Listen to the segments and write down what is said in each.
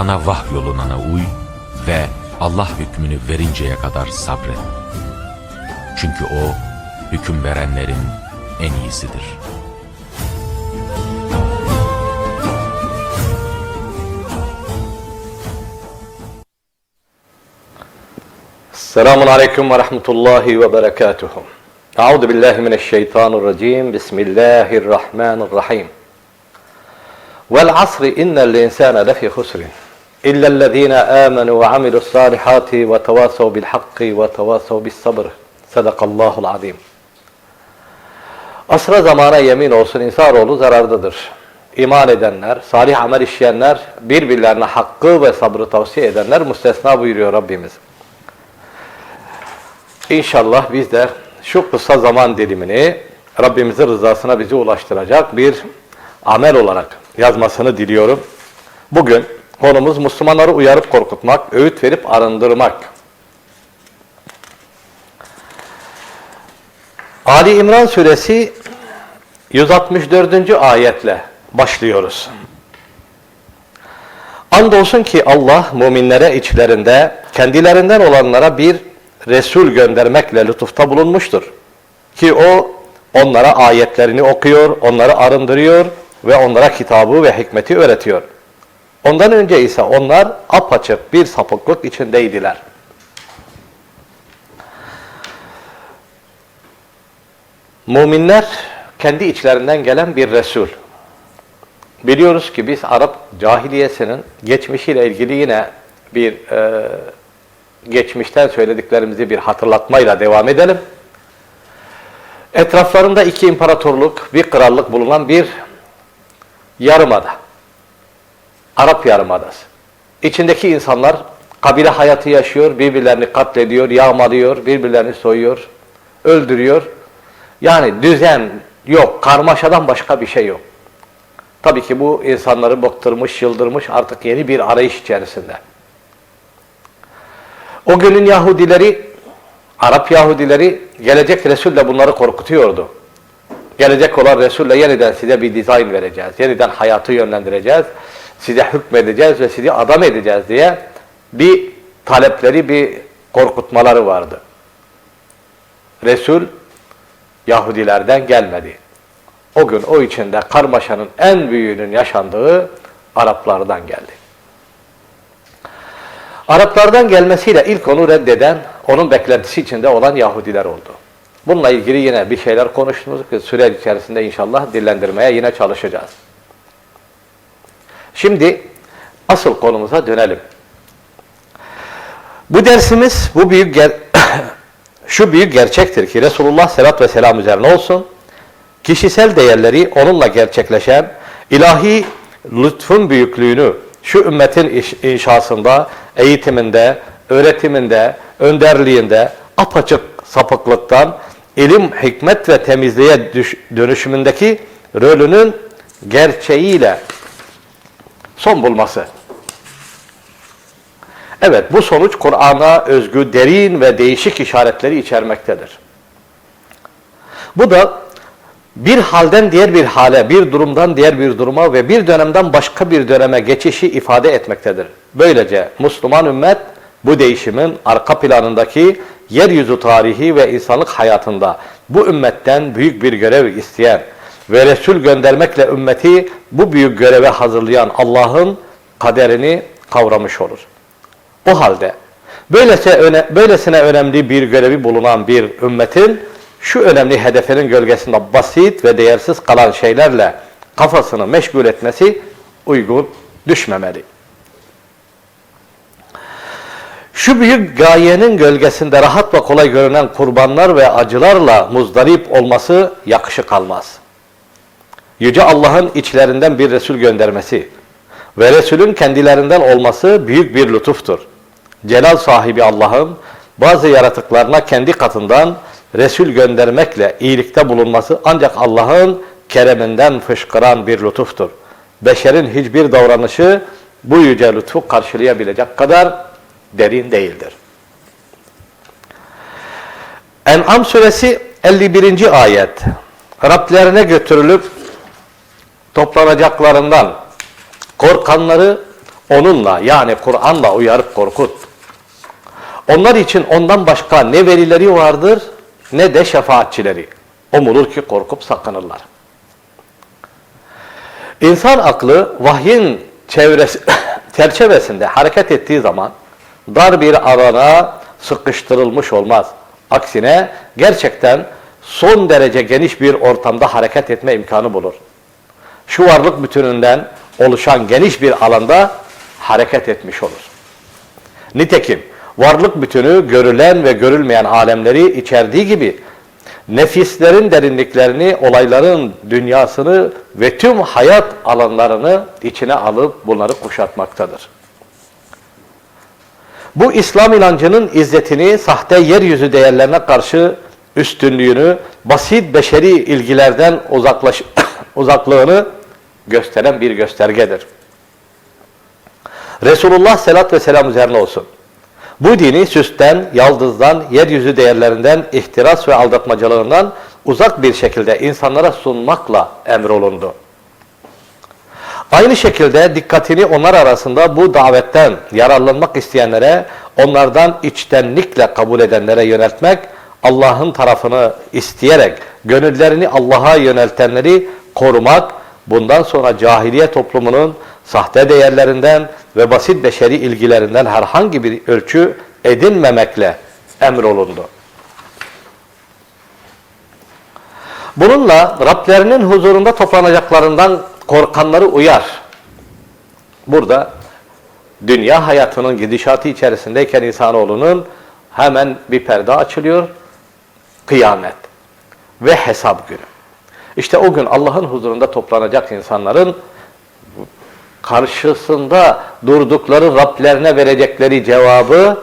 Sana vahyolunana uy ve Allah hükmünü verinceye kadar sabret. Çünkü o hüküm verenlerin en iyisidir. Selamun Aleyküm ve Rahmetullahi ve Berekatuhu. Euzu billahi mineşşeytanirracim. Bismillahirrahmanirrahim. Vel asri innel insane lefî husrin. Ve amilussâlihâti ve tevâsav bil hakki ve tevâsav bis sabr. Sadakallahul azim. Asra zamana yemin olsun insanoğlu zarardadır. İman edenler, salih amel işleyenler, birbirlerine hakkı ve sabrı tavsiye edenler müstesna buyuruyor Rabbimiz. İnşallah biz de şu kısa zaman dilimini Rabbimizin rızasına bizi ulaştıracak bir amel olarak yazmasını diliyorum. Bugün konumuz Müslümanları uyarıp korkutmak, öğüt verip arındırmak. Ali İmran suresi 164. ayetle başlıyoruz. Andolsun ki Allah müminlere içlerinde kendilerinden olanlara bir Resul göndermekle lütufta bulunmuştur. Ki o onlara ayetlerini okuyor, onları arındırıyor ve onlara kitabı ve hikmeti öğretiyor. Ondan önce ise onlar apaçık bir sapıklık içindeydiler. Müminler kendi içlerinden gelen bir Resul. Biliyoruz ki biz Arap cahiliyesinin geçmişiyle ilgili yine bir e, geçmişten söylediklerimizi bir hatırlatmayla devam edelim. Etraflarında iki imparatorluk, bir krallık bulunan bir yarımada. Arap yarımadası. İçindeki insanlar kabile hayatı yaşıyor, birbirlerini katlediyor, yağmalıyor, birbirlerini soyuyor, öldürüyor. Yani düzen yok, karmaşadan başka bir şey yok. Tabii ki bu insanları bıktırmış, yıldırmış artık yeni bir arayış içerisinde. O günün Yahudileri, Arap Yahudileri gelecek Resul'le bunları korkutuyordu. Gelecek olan Resul'le yeniden size bir dizayn vereceğiz. Yeniden hayatı yönlendireceğiz. Size hükmedeceğiz ve sizi adam edeceğiz diye bir talepleri, bir korkutmaları vardı. Resul Yahudilerden gelmedi. O gün o içinde karmaşanın en büyüğünün yaşandığı Araplardan geldi. Araplardan gelmesiyle ilk onu reddeden, onun beklentisi içinde olan Yahudiler oldu. Bununla ilgili yine bir şeyler konuştuğumuz süre içerisinde inşallah dillendirmeye yine çalışacağız. Şimdi asıl konumuza dönelim. Bu dersimiz bu büyük ger şu büyük gerçektir ki Resulullah selat ve selam üzerine olsun. Kişisel değerleri onunla gerçekleşen ilahi lütfun büyüklüğünü şu ümmetin inşasında, eğitiminde, öğretiminde, önderliğinde apaçık sapıklıktan ilim, hikmet ve temizliğe dönüşümündeki rolünün gerçeğiyle son bulması. Evet, bu sonuç Kur'an'a özgü derin ve değişik işaretleri içermektedir. Bu da bir halden diğer bir hale, bir durumdan diğer bir duruma ve bir dönemden başka bir döneme geçişi ifade etmektedir. Böylece Müslüman ümmet bu değişimin arka planındaki yeryüzü tarihi ve insanlık hayatında bu ümmetten büyük bir görev isteyen ve Resul göndermekle ümmeti bu büyük göreve hazırlayan Allah'ın kaderini kavramış olur. O halde böylese, böylesine önemli bir görevi bulunan bir ümmetin şu önemli hedefinin gölgesinde basit ve değersiz kalan şeylerle kafasını meşgul etmesi uygun düşmemeli. Şu büyük gayenin gölgesinde rahat ve kolay görünen kurbanlar ve acılarla muzdarip olması yakışık almaz. Yüce Allah'ın içlerinden bir Resul göndermesi ve Resulün kendilerinden olması büyük bir lütuftur. Celal sahibi Allah'ın bazı yaratıklarına kendi katından Resul göndermekle iyilikte bulunması ancak Allah'ın kereminden fışkıran bir lütuftur. Beşerin hiçbir davranışı bu yüce lütfu karşılayabilecek kadar derin değildir. En'am suresi 51. ayet Rablerine götürülüp toplanacaklarından Korkanları onunla yani Kur'an'la uyarıp korkut. Onlar için ondan başka ne velileri vardır ne de şefaatçileri. Umulur ki korkup sakınırlar. İnsan aklı vahyin çevresi, çerçevesinde hareket ettiği zaman dar bir alana sıkıştırılmış olmaz. Aksine gerçekten son derece geniş bir ortamda hareket etme imkanı bulur. Şu varlık bütününden oluşan geniş bir alanda hareket etmiş olur. Nitekim varlık bütünü görülen ve görülmeyen alemleri içerdiği gibi nefislerin derinliklerini, olayların dünyasını ve tüm hayat alanlarını içine alıp bunları kuşatmaktadır. Bu İslam inancının izzetini, sahte yeryüzü değerlerine karşı üstünlüğünü, basit beşeri ilgilerden uzaklaş uzaklığını gösteren bir göstergedir. Resulullah selat ve selam üzerine olsun. Bu dini süsten, yaldızdan, yeryüzü değerlerinden, ihtiras ve aldatmacalığından uzak bir şekilde insanlara sunmakla emrolundu. Aynı şekilde dikkatini onlar arasında bu davetten yararlanmak isteyenlere, onlardan içtenlikle kabul edenlere yöneltmek, Allah'ın tarafını isteyerek gönüllerini Allah'a yöneltenleri korumak, bundan sonra cahiliye toplumunun sahte değerlerinden ve basit beşeri ilgilerinden herhangi bir ölçü edinmemekle emrolundu. Bununla Rablerinin huzurunda toplanacaklarından korkanları uyar. Burada dünya hayatının gidişatı içerisindeyken insanoğlunun hemen bir perde açılıyor. Kıyamet ve hesap günü. İşte o gün Allah'ın huzurunda toplanacak insanların karşısında durdukları Rablerine verecekleri cevabı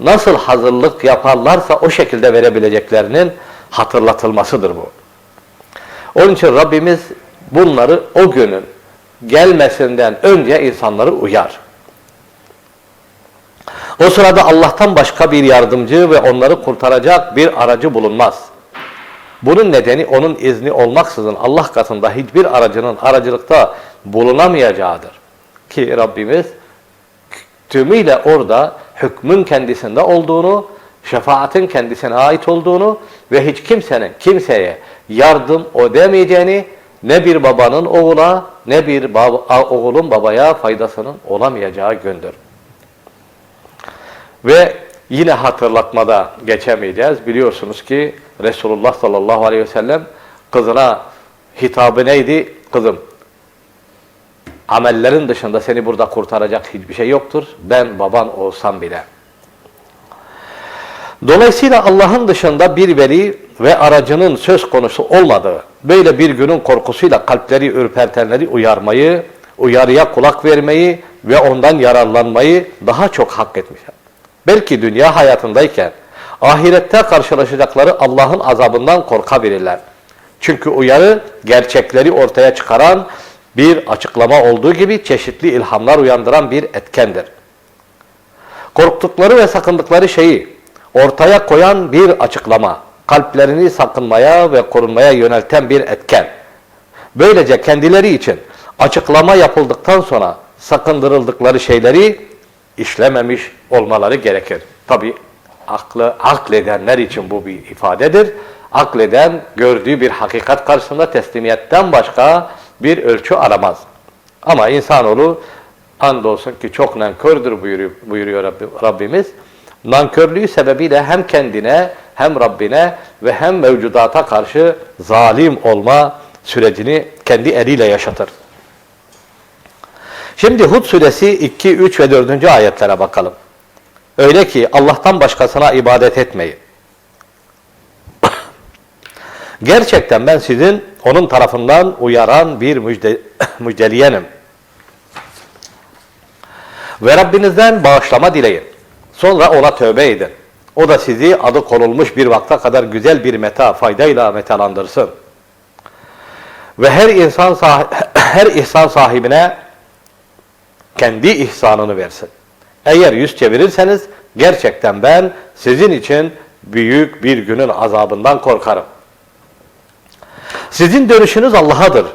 nasıl hazırlık yaparlarsa o şekilde verebileceklerinin hatırlatılmasıdır bu. Onun için Rabbimiz bunları o günün gelmesinden önce insanları uyar. O sırada Allah'tan başka bir yardımcı ve onları kurtaracak bir aracı bulunmaz. Bunun nedeni onun izni olmaksızın Allah katında hiçbir aracının aracılıkta bulunamayacağıdır. Ki Rabbimiz tümüyle orada hükmün kendisinde olduğunu, şefaatin kendisine ait olduğunu ve hiç kimsenin kimseye yardım ödemeyeceğini ne bir babanın oğula ne bir baba, oğulun babaya faydasının olamayacağı gündür. Ve yine hatırlatmada geçemeyeceğiz. Biliyorsunuz ki Resulullah sallallahu aleyhi ve sellem kızına hitabı neydi? Kızım amellerin dışında seni burada kurtaracak hiçbir şey yoktur. Ben baban olsam bile. Dolayısıyla Allah'ın dışında bir veli ve aracının söz konusu olmadığı, böyle bir günün korkusuyla kalpleri ürpertenleri uyarmayı, uyarıya kulak vermeyi ve ondan yararlanmayı daha çok hak etmişler. Belki dünya hayatındayken ahirette karşılaşacakları Allah'ın azabından korkabilirler. Çünkü uyarı gerçekleri ortaya çıkaran bir açıklama olduğu gibi çeşitli ilhamlar uyandıran bir etkendir. Korktukları ve sakındıkları şeyi ortaya koyan bir açıklama, kalplerini sakınmaya ve korunmaya yönelten bir etken. Böylece kendileri için açıklama yapıldıktan sonra sakındırıldıkları şeyleri işlememiş olmaları gerekir. Tabi aklı akledenler için bu bir ifadedir. Akleden gördüğü bir hakikat karşısında teslimiyetten başka bir ölçü aramaz. Ama insanoğlu andolsun ki çok nankördür buyuruyor, buyuruyor Rabbimiz. Nankörlüğü sebebiyle hem kendine hem Rabbine ve hem mevcudata karşı zalim olma sürecini kendi eliyle yaşatır. Şimdi Hud suresi 2, 3 ve 4. ayetlere bakalım. Öyle ki Allah'tan başkasına ibadet etmeyin. Gerçekten ben sizin onun tarafından uyaran bir müjde, müjdeliyenim. Ve Rabbinizden bağışlama dileyin. Sonra ona tövbe edin. O da sizi adı konulmuş bir vakta kadar güzel bir meta, faydayla metalandırsın. Ve her insan her ihsan sahibine kendi ihsanını versin. Eğer yüz çevirirseniz gerçekten ben sizin için büyük bir günün azabından korkarım. Sizin dönüşünüz Allah'adır.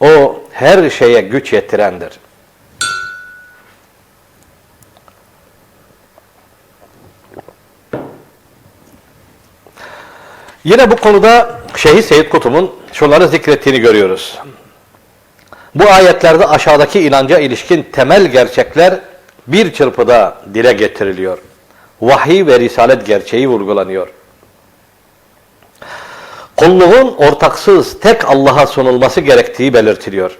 O her şeye güç yetirendir. Yine bu konuda Şehit Seyyid Kutub'un şunları zikrettiğini görüyoruz. Bu ayetlerde aşağıdaki inanca ilişkin temel gerçekler bir çırpıda dile getiriliyor. Vahiy ve risalet gerçeği vurgulanıyor. Kulluğun ortaksız tek Allah'a sunulması gerektiği belirtiliyor.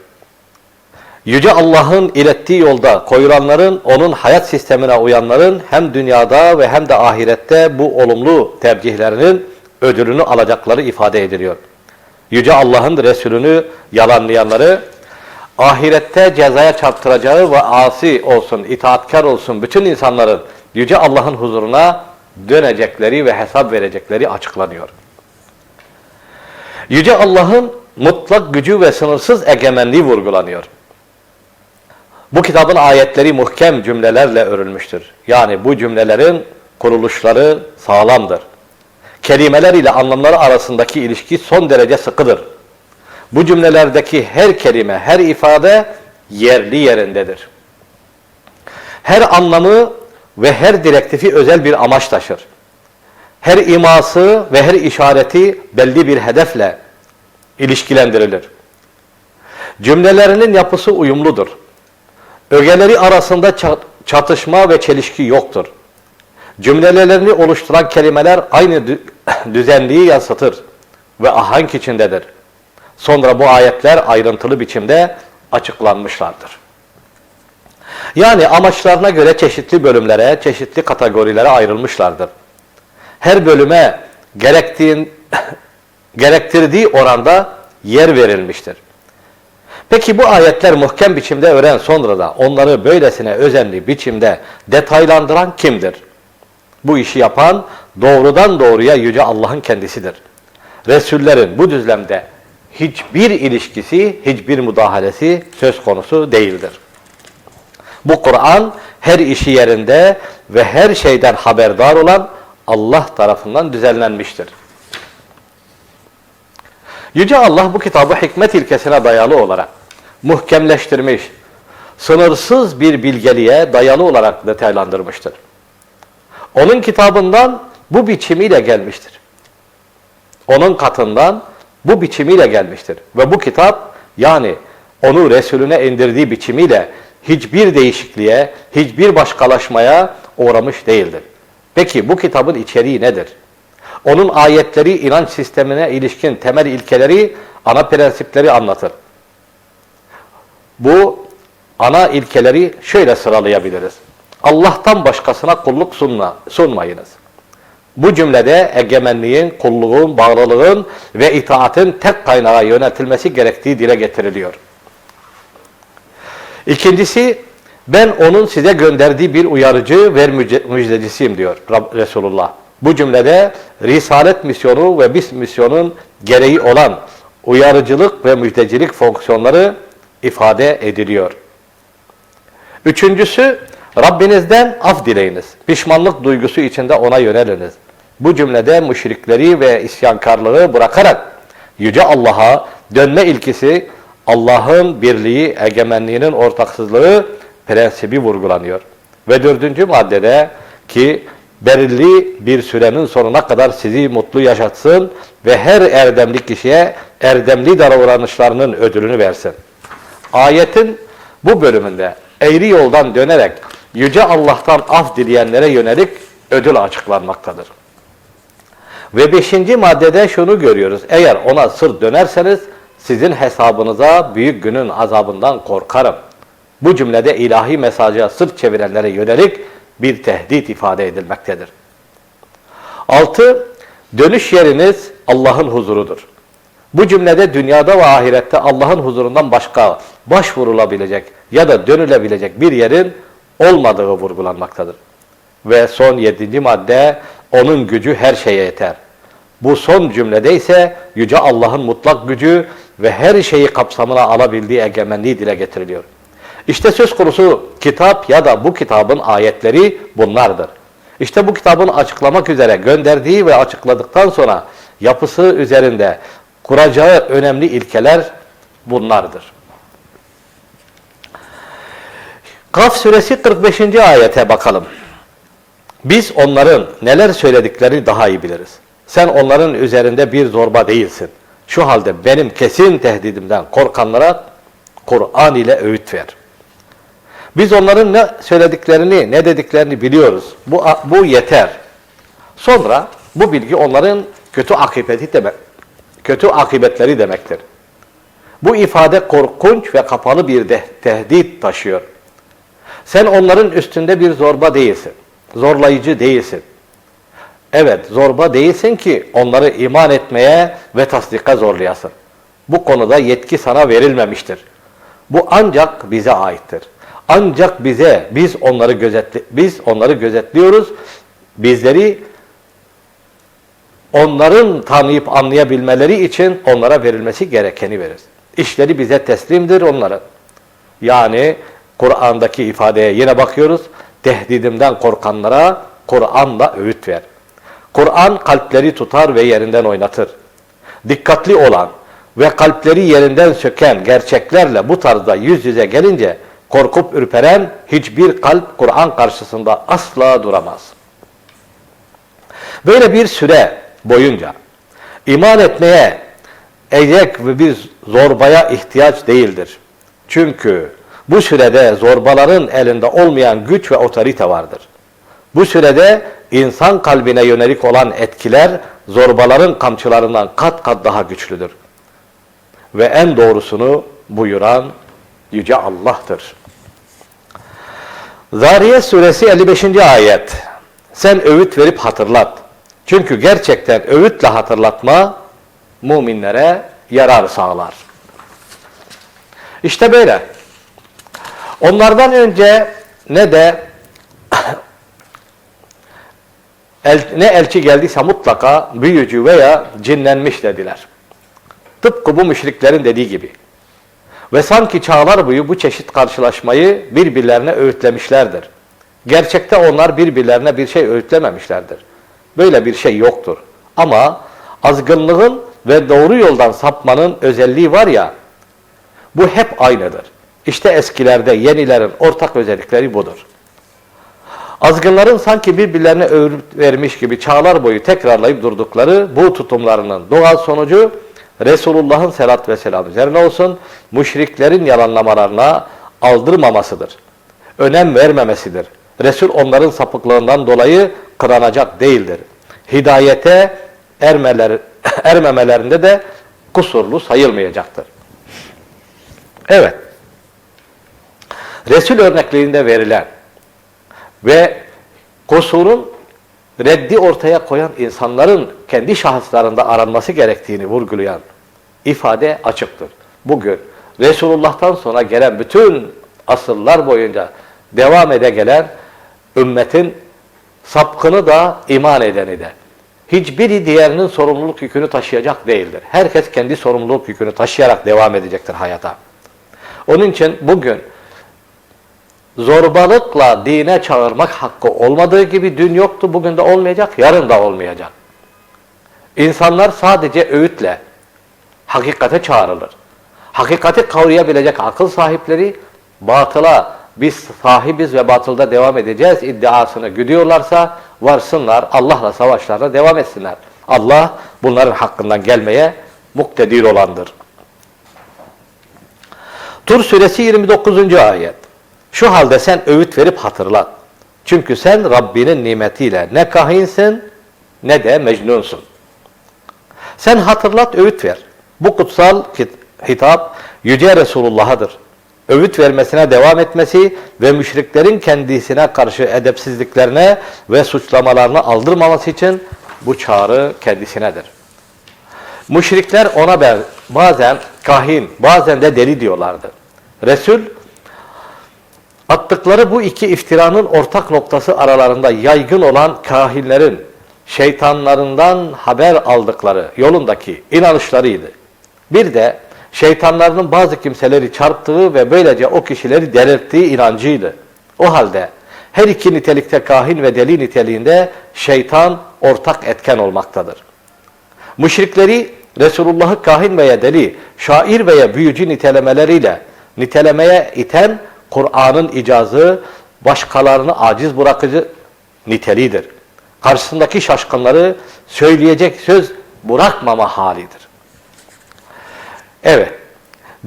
Yüce Allah'ın ilettiği yolda koyulanların, onun hayat sistemine uyanların hem dünyada ve hem de ahirette bu olumlu tercihlerinin ödülünü alacakları ifade ediliyor. Yüce Allah'ın Resulünü yalanlayanları, ahirette cezaya çarptıracağı ve asi olsun, itaatkar olsun bütün insanların Yüce Allah'ın huzuruna dönecekleri ve hesap verecekleri açıklanıyor. Yüce Allah'ın mutlak gücü ve sınırsız egemenliği vurgulanıyor. Bu kitabın ayetleri muhkem cümlelerle örülmüştür. Yani bu cümlelerin kuruluşları sağlamdır. Kelimeler ile anlamları arasındaki ilişki son derece sıkıdır. Bu cümlelerdeki her kelime, her ifade yerli yerindedir. Her anlamı ve her direktifi özel bir amaç taşır. Her iması ve her işareti belli bir hedefle ilişkilendirilir. Cümlelerinin yapısı uyumludur. Ögeleri arasında ça- çatışma ve çelişki yoktur. Cümlelerini oluşturan kelimeler aynı dü- düzenliği yansıtır ve ahenk içindedir. Sonra bu ayetler ayrıntılı biçimde açıklanmışlardır. Yani amaçlarına göre çeşitli bölümlere, çeşitli kategorilere ayrılmışlardır. Her bölüme gerektiğin, gerektirdiği oranda yer verilmiştir. Peki bu ayetler muhkem biçimde öğren sonra da onları böylesine özenli biçimde detaylandıran kimdir? Bu işi yapan doğrudan doğruya Yüce Allah'ın kendisidir. Resullerin bu düzlemde hiçbir ilişkisi, hiçbir müdahalesi söz konusu değildir. Bu Kur'an her işi yerinde ve her şeyden haberdar olan Allah tarafından düzenlenmiştir. Yüce Allah bu kitabı hikmet ilkesine dayalı olarak muhkemleştirmiş, sınırsız bir bilgeliğe dayalı olarak detaylandırmıştır. Onun kitabından bu biçimiyle gelmiştir. Onun katından bu biçimiyle gelmiştir. Ve bu kitap yani onu Resulüne indirdiği biçimiyle hiçbir değişikliğe, hiçbir başkalaşmaya uğramış değildir. Peki bu kitabın içeriği nedir? Onun ayetleri inanç sistemine ilişkin temel ilkeleri, ana prensipleri anlatır. Bu ana ilkeleri şöyle sıralayabiliriz. Allah'tan başkasına kulluk sunma, sunmayınız. Bu cümlede egemenliğin, kulluğun, bağlılığın ve itaatin tek kaynağa yöneltilmesi gerektiği dile getiriliyor. İkincisi, ben onun size gönderdiği bir uyarıcı ve müjde- müjdecisiyim diyor Resulullah. Bu cümlede risalet misyonu ve bis misyonun gereği olan uyarıcılık ve müjdecilik fonksiyonları ifade ediliyor. Üçüncüsü, Rabbinizden af dileyiniz. Pişmanlık duygusu içinde ona yöneliniz. Bu cümlede müşrikleri ve isyankarlığı bırakarak Yüce Allah'a dönme ilkisi, Allah'ın birliği, egemenliğinin ortaksızlığı prensibi vurgulanıyor. Ve dördüncü maddede ki belirli bir sürenin sonuna kadar sizi mutlu yaşatsın ve her erdemli kişiye erdemli davranışlarının ödülünü versin. Ayetin bu bölümünde eğri yoldan dönerek Yüce Allah'tan af dileyenlere yönelik ödül açıklanmaktadır. Ve beşinci maddede şunu görüyoruz. Eğer ona sır dönerseniz sizin hesabınıza büyük günün azabından korkarım. Bu cümlede ilahi mesaja sırt çevirenlere yönelik bir tehdit ifade edilmektedir. Altı, dönüş yeriniz Allah'ın huzurudur. Bu cümlede dünyada ve ahirette Allah'ın huzurundan başka başvurulabilecek ya da dönülebilecek bir yerin olmadığı vurgulanmaktadır. Ve son yedinci madde, onun gücü her şeye yeter. Bu son cümlede ise Yüce Allah'ın mutlak gücü ve her şeyi kapsamına alabildiği egemenliği dile getiriliyor. İşte söz konusu kitap ya da bu kitabın ayetleri bunlardır. İşte bu kitabın açıklamak üzere gönderdiği ve açıkladıktan sonra yapısı üzerinde kuracağı önemli ilkeler bunlardır. Kaf suresi 45. ayete bakalım. Biz onların neler söylediklerini daha iyi biliriz. Sen onların üzerinde bir zorba değilsin. Şu halde benim kesin tehdidimden korkanlara Kur'an ile öğüt ver. Biz onların ne söylediklerini, ne dediklerini biliyoruz. Bu, bu yeter. Sonra bu bilgi onların kötü akıbeti demek, kötü akıbetleri demektir. Bu ifade korkunç ve kapalı bir de, tehdit taşıyor. Sen onların üstünde bir zorba değilsin. Zorlayıcı değilsin. Evet, zorba değilsin ki onları iman etmeye ve tasdika zorlayasın. Bu konuda yetki sana verilmemiştir. Bu ancak bize aittir. Ancak bize biz onları gözetli biz onları gözetliyoruz. Bizleri onların tanıyıp anlayabilmeleri için onlara verilmesi gerekeni veririz. İşleri bize teslimdir onların. Yani Kur'an'daki ifadeye yine bakıyoruz. Tehdidimden korkanlara Kur'an'la öğüt ver. Kur'an kalpleri tutar ve yerinden oynatır. Dikkatli olan ve kalpleri yerinden söken gerçeklerle bu tarzda yüz yüze gelince korkup ürperen hiçbir kalp Kur'an karşısında asla duramaz. Böyle bir süre boyunca iman etmeye eğek ve bir zorbaya ihtiyaç değildir. Çünkü bu sürede zorbaların elinde olmayan güç ve otorite vardır. Bu sürede insan kalbine yönelik olan etkiler zorbaların kamçılarından kat kat daha güçlüdür. Ve en doğrusunu buyuran Yüce Allah'tır. Zariyet suresi 55. ayet. Sen öğüt verip hatırlat. Çünkü gerçekten öğütle hatırlatma müminlere yarar sağlar. İşte böyle. Onlardan önce ne de el, ne elçi geldiyse mutlaka büyücü veya cinlenmiş dediler. Tıpkı bu müşriklerin dediği gibi. Ve sanki çağlar boyu bu çeşit karşılaşmayı birbirlerine öğütlemişlerdir. Gerçekte onlar birbirlerine bir şey öğütlememişlerdir. Böyle bir şey yoktur. Ama azgınlığın ve doğru yoldan sapmanın özelliği var ya, bu hep aynıdır. İşte eskilerde yenilerin ortak özellikleri budur. Azgınların sanki birbirlerine öğüt vermiş gibi çağlar boyu tekrarlayıp durdukları bu tutumlarının doğal sonucu Resulullah'ın selat ve selam üzerine olsun, müşriklerin yalanlamalarına aldırmamasıdır. Önem vermemesidir. Resul onların sapıklığından dolayı kıranacak değildir. Hidayete ermeler, ermemelerinde de kusurlu sayılmayacaktır. Evet. Resul örneklerinde verilen ve kusurun reddi ortaya koyan insanların kendi şahıslarında aranması gerektiğini vurgulayan ifade açıktır. Bugün Resulullah'tan sonra gelen bütün asırlar boyunca devam ede gelen ümmetin sapkını da iman edeni de hiçbiri diğerinin sorumluluk yükünü taşıyacak değildir. Herkes kendi sorumluluk yükünü taşıyarak devam edecektir hayata. Onun için bugün zorbalıkla dine çağırmak hakkı olmadığı gibi dün yoktu, bugün de olmayacak, yarın da olmayacak. İnsanlar sadece öğütle hakikate çağrılır. Hakikati kavrayabilecek akıl sahipleri batıla biz sahibiz ve batılda devam edeceğiz iddiasını güdüyorlarsa varsınlar Allah'la savaşlarına devam etsinler. Allah bunların hakkından gelmeye muktedir olandır. Tur suresi 29. ayet. Şu halde sen öğüt verip hatırlat. Çünkü sen Rabbinin nimetiyle ne kahinsin ne de mecnunsun. Sen hatırlat, öğüt ver. Bu kutsal hitap Yüce Resulullah'adır. Öğüt vermesine devam etmesi ve müşriklerin kendisine karşı edepsizliklerine ve suçlamalarını aldırmaması için bu çağrı kendisinedir. Müşrikler ona bazen kahin, bazen de deli diyorlardı. Resul attıkları bu iki iftiranın ortak noktası aralarında yaygın olan kahinlerin şeytanlarından haber aldıkları yolundaki inanışlarıydı. Bir de şeytanlarının bazı kimseleri çarptığı ve böylece o kişileri delirttiği inancıydı. O halde her iki nitelikte kahin ve deli niteliğinde şeytan ortak etken olmaktadır. Müşrikleri Resulullah'ı kahin veya deli, şair veya büyücü nitelemeleriyle nitelemeye iten Kur'an'ın icazı başkalarını aciz bırakıcı niteliğidir. karşısındaki şaşkınları söyleyecek söz bırakmama halidir. Evet,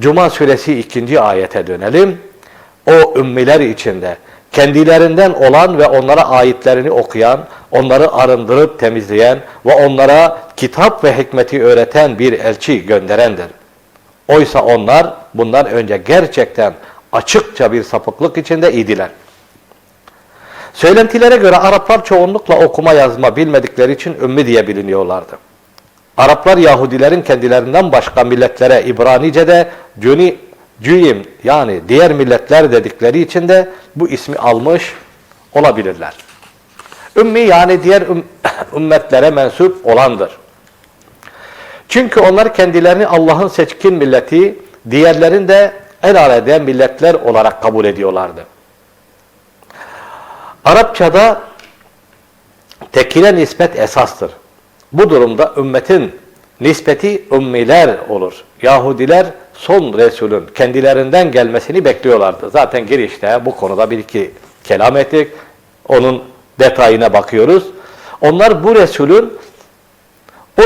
Cuma suresi ikinci ayete dönelim. O ümmiler içinde kendilerinden olan ve onlara ayetlerini okuyan, onları arındırıp temizleyen ve onlara kitap ve hikmeti öğreten bir elçi gönderendir. Oysa onlar bundan önce gerçekten açıkça bir sapıklık içinde idiler. Söylentilere göre Araplar çoğunlukla okuma yazma bilmedikleri için ümmi diye biliniyorlardı. Araplar Yahudilerin kendilerinden başka milletlere İbranice'de Cuni, Cüyim yani diğer milletler dedikleri için de bu ismi almış olabilirler. Ümmi yani diğer üm- ümmetlere mensup olandır. Çünkü onlar kendilerini Allah'ın seçkin milleti, diğerlerini de el aleden milletler olarak kabul ediyorlardı. Arapçada tekile nispet esastır. Bu durumda ümmetin nispeti ümmiler olur. Yahudiler son Resulün kendilerinden gelmesini bekliyorlardı. Zaten girişte bu konuda bir iki kelam ettik. Onun detayına bakıyoruz. Onlar bu Resulün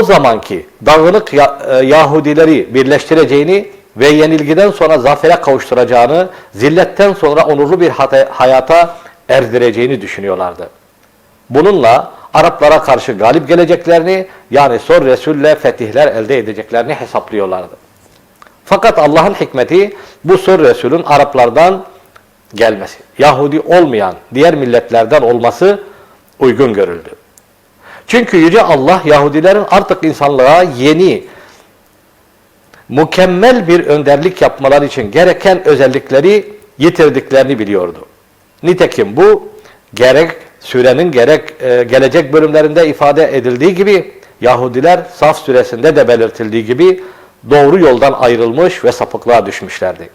o zamanki dağınık e, Yahudileri birleştireceğini ve yenilgiden sonra zafere kavuşturacağını, zilletten sonra onurlu bir hayata erdireceğini düşünüyorlardı. Bununla Araplara karşı galip geleceklerini yani son Resul'le fetihler elde edeceklerini hesaplıyorlardı. Fakat Allah'ın hikmeti bu son Resul'ün Araplardan gelmesi, Yahudi olmayan diğer milletlerden olması uygun görüldü. Çünkü Yüce Allah Yahudilerin artık insanlığa yeni, mükemmel bir önderlik yapmaları için gereken özellikleri yitirdiklerini biliyordu. Nitekim bu gerek sürenin gerek e, gelecek bölümlerinde ifade edildiği gibi Yahudiler Saf süresinde de belirtildiği gibi doğru yoldan ayrılmış ve sapıklığa düşmüşlerdi.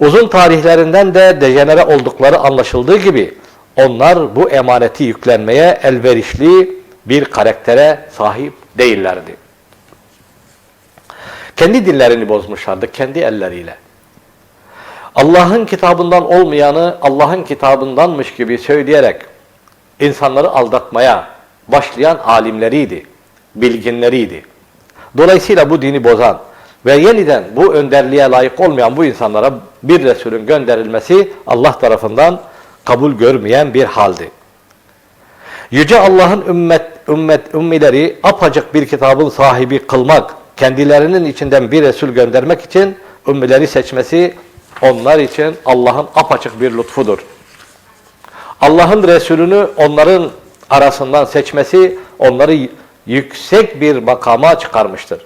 Uzun tarihlerinden de dejenere oldukları anlaşıldığı gibi onlar bu emaneti yüklenmeye elverişli bir karaktere sahip değillerdi. Kendi dinlerini bozmuşlardı kendi elleriyle. Allah'ın kitabından olmayanı Allah'ın kitabındanmış gibi söyleyerek insanları aldatmaya başlayan alimleriydi, bilginleriydi. Dolayısıyla bu dini bozan ve yeniden bu önderliğe layık olmayan bu insanlara bir Resulün gönderilmesi Allah tarafından kabul görmeyen bir haldi. Yüce Allah'ın ümmet, ümmet, ümmileri apacık bir kitabın sahibi kılmak, kendilerinin içinden bir Resul göndermek için ümmileri seçmesi onlar için Allah'ın apaçık bir lütfudur. Allah'ın Resulünü onların arasından seçmesi onları yüksek bir makama çıkarmıştır.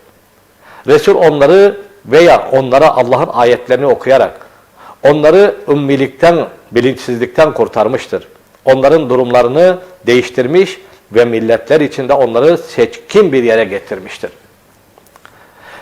Resul onları veya onlara Allah'ın ayetlerini okuyarak onları ümmilikten, bilinçsizlikten kurtarmıştır. Onların durumlarını değiştirmiş ve milletler içinde onları seçkin bir yere getirmiştir.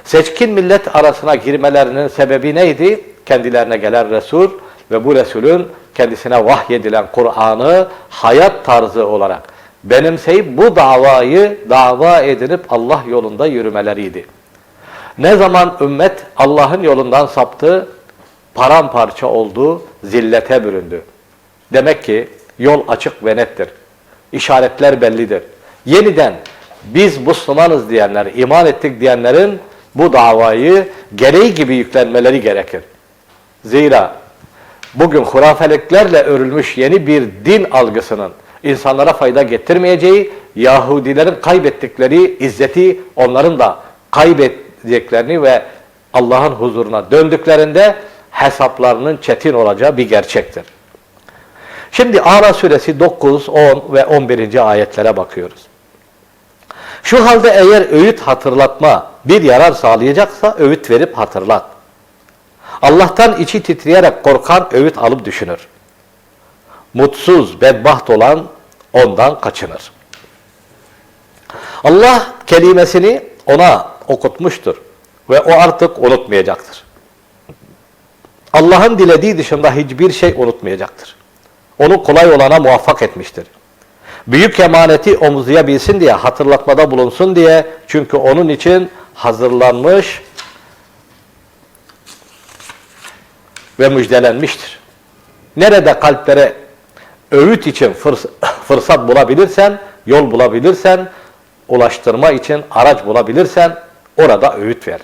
Seçkin millet arasına girmelerinin sebebi neydi? Kendilerine gelen Resul ve bu Resulün kendisine vahyedilen Kur'an'ı hayat tarzı olarak benimseyip bu davayı dava edinip Allah yolunda yürümeleriydi. Ne zaman ümmet Allah'ın yolundan saptı, paramparça oldu, zillete büründü. Demek ki yol açık ve nettir. İşaretler bellidir. Yeniden biz Müslümanız diyenler, iman ettik diyenlerin bu davayı gereği gibi yüklenmeleri gerekir. Zira bugün hurafeliklerle örülmüş yeni bir din algısının insanlara fayda getirmeyeceği, Yahudilerin kaybettikleri izzeti onların da kaybedeceklerini ve Allah'ın huzuruna döndüklerinde hesaplarının çetin olacağı bir gerçektir. Şimdi Ara suresi 9, 10 ve 11. ayetlere bakıyoruz. Şu halde eğer öğüt hatırlatma bir yarar sağlayacaksa öğüt verip hatırlat. Allah'tan içi titreyerek korkan öğüt alıp düşünür. Mutsuz, bedbaht olan ondan kaçınır. Allah kelimesini ona okutmuştur ve o artık unutmayacaktır. Allah'ın dilediği dışında hiçbir şey unutmayacaktır. Onu kolay olana muvaffak etmiştir. Büyük emaneti omuzlayabilsin diye, hatırlatmada bulunsun diye çünkü onun için hazırlanmış ve müjdelenmiştir. Nerede kalplere öğüt için fırs- fırsat bulabilirsen, yol bulabilirsen, ulaştırma için araç bulabilirsen orada öğüt ver.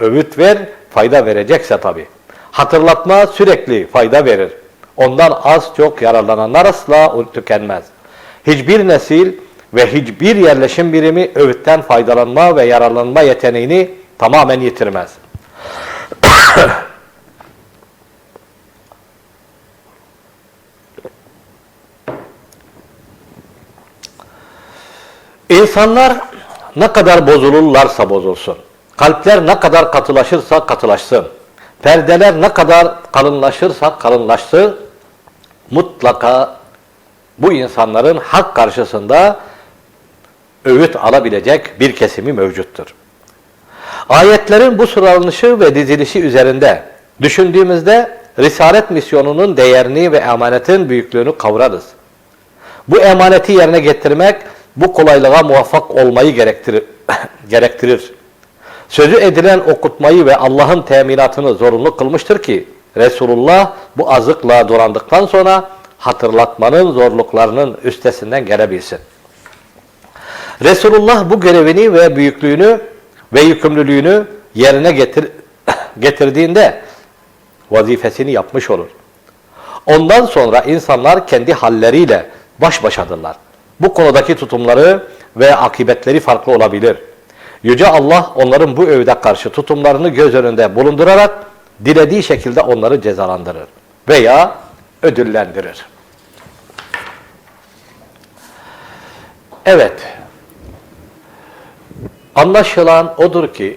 Öğüt ver, fayda verecekse tabii. Hatırlatma sürekli fayda verir. Ondan az çok yararlananlar asla tükenmez. Hiçbir nesil ve hiçbir yerleşim birimi öğütten faydalanma ve yararlanma yeteneğini tamamen yitirmez. İnsanlar ne kadar bozulurlarsa bozulsun, kalpler ne kadar katılaşırsa katılaşsın, perdeler ne kadar kalınlaşırsa kalınlaşsın, mutlaka bu insanların hak karşısında öğüt alabilecek bir kesimi mevcuttur. Ayetlerin bu sıralanışı ve dizilişi üzerinde düşündüğümüzde Risalet misyonunun değerini ve emanetin büyüklüğünü kavrarız. Bu emaneti yerine getirmek bu kolaylığa muvaffak olmayı gerektirir. gerektirir. Sözü edilen okutmayı ve Allah'ın teminatını zorunlu kılmıştır ki Resulullah bu azıkla dolandıktan sonra hatırlatmanın zorluklarının üstesinden gelebilsin. Resulullah bu görevini ve büyüklüğünü ve yükümlülüğünü yerine getir, getirdiğinde vazifesini yapmış olur. Ondan sonra insanlar kendi halleriyle baş başadırlar. Bu konudaki tutumları ve akıbetleri farklı olabilir. Yüce Allah onların bu övde karşı tutumlarını göz önünde bulundurarak dilediği şekilde onları cezalandırır veya ödüllendirir. Evet, anlaşılan odur ki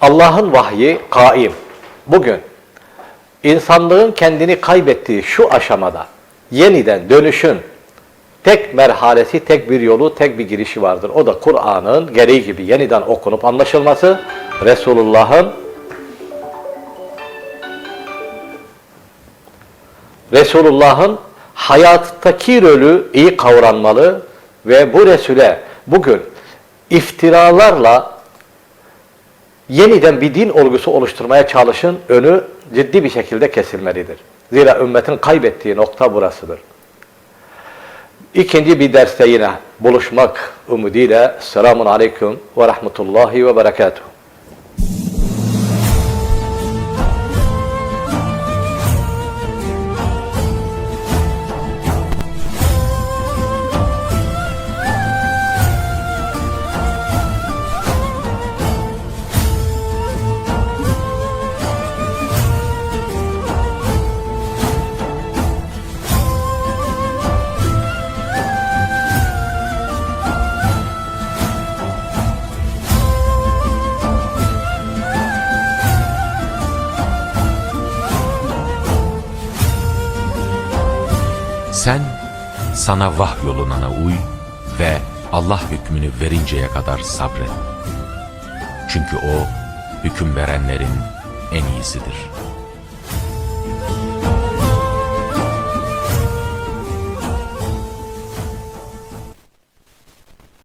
Allah'ın vahyi kaim. Bugün insanlığın kendini kaybettiği şu aşamada yeniden dönüşün tek merhalesi, tek bir yolu, tek bir girişi vardır. O da Kur'an'ın gereği gibi yeniden okunup anlaşılması, Resulullah'ın Resulullah'ın hayattaki rolü iyi kavranmalı ve bu Resul'e bugün iftiralarla yeniden bir din olgusu oluşturmaya çalışın önü ciddi bir şekilde kesilmelidir. Zira ümmetin kaybettiği nokta burasıdır. İkinci bir derste yine buluşmak umudiyle selamun aleyküm ve rahmetullahi ve berekatuhu. Sana vahyolunana uy ve Allah hükmünü verinceye kadar sabret. Çünkü o hüküm verenlerin en iyisidir.''